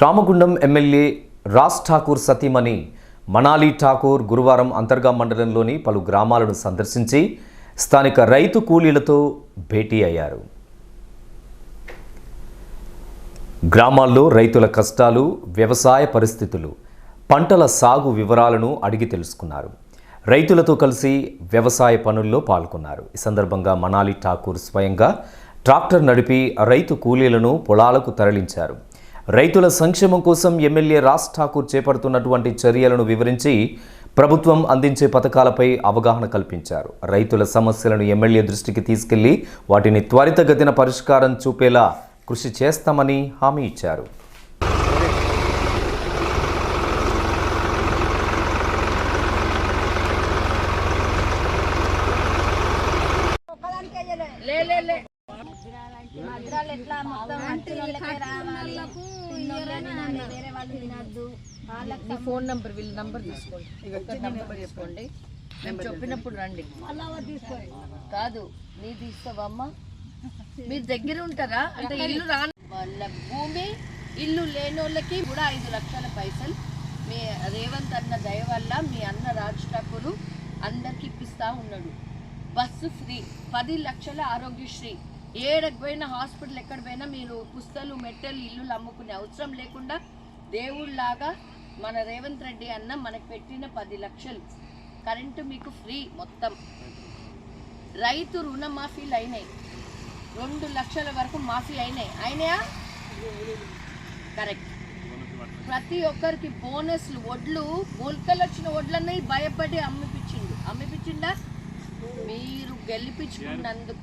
Ramagundam MLA Raj Thakur సతీమణి మనాలి ఠాకూర్ గురువారం అంతర్గా మండలంలోని పలు గ్రామాలను సందర్శించి స్థానిక రైతు కూలీలతో భేటీ అయ్యారు. గ్రామాల్లో రైతుల కష్టాలు వ్యవసాయ పరిస్థితులు పంటల సాగు వివరాలను అడిగి తెలుసుకున్నారు. రైతులతో కలిసి వ్యవసాయ పనుల్లో పాల్గొన్నారు. ఈ సందర్భంగా మనాలి ఠాకూర్ స్వయంగా ట్రాక్టర్ నడిపి రైతు కూలీలను పొలాలకు తరలించారు. రైతుల సంక్షేమం కోసం ఎమ్మెల్యే రాజ్ ఠాకూర్ చేపడుతున్నటువంటి చర్యలను వివరించి ప్రభుత్వం అందించే పథకాలపై అవగాహన కల్పించారు. రైతుల సమస్యలను ఎమ్మెల్యే దృష్టికి తీసుకెళ్ళి వాటిని త్వరితగతిన పరిష్కారం చూపేలా కృషి చేస్తామని హామీ ఇచ్చారు. లే లే. మద్రాలు ఎట్లా మొత్తం వేరే వాళ్ళు తినద్దు. వాళ్ళకి ఫోన్ నంబర్ వీళ్ళ నంబర్ తీసుకోండి. ఒక్క నంబర్ చెప్పండి మేము చెప్పినప్పుడు రండి. కాదు నీ తీస్తావమ్మా మీ దగ్గర ఉంటారా? అంటే ఇల్లు రాని వాళ్ళ భూమి ఇల్లు లేని వాళ్ళకి కూడా ఐదు లక్షల పైసలు. మీ రేవంత్ అన్న దయ వల్ల మీ అన్న రాజ్ ఠాకూర్ అందరికి ఇప్పిస్తా ఉన్నాడు. బస్సు ఫ్రీ పది లక్షల ఆరోగ్యశ్రీ. ఏడకి పోయినా హాస్పిటల్ ఎక్కడ పోయినా మీరు పుస్తలు మెట్టెలు ఇల్లులు అమ్ముకునే అవసరం లేకుండా దేవుళ్ళలాగా మన రేవంత్ రెడ్డి అన్న మనకు పెట్టిన పది లక్షలు. కరెంటు మీకు ఫ్రీ మొత్తం. రైతు రుణమాఫీలు అయినాయి రెండు లక్షల వరకు మాఫీ అయినాయి అయినాయా? కరెక్ట్. ప్రతి ఒక్కరికి బోనస్లు వడ్లు మొలకలు వచ్చిన వడ్లన్నీ భయపడి అమ్మిపించిండు. అమ్మిపించిండా? మీరు గెలిపించుకున్నందుకు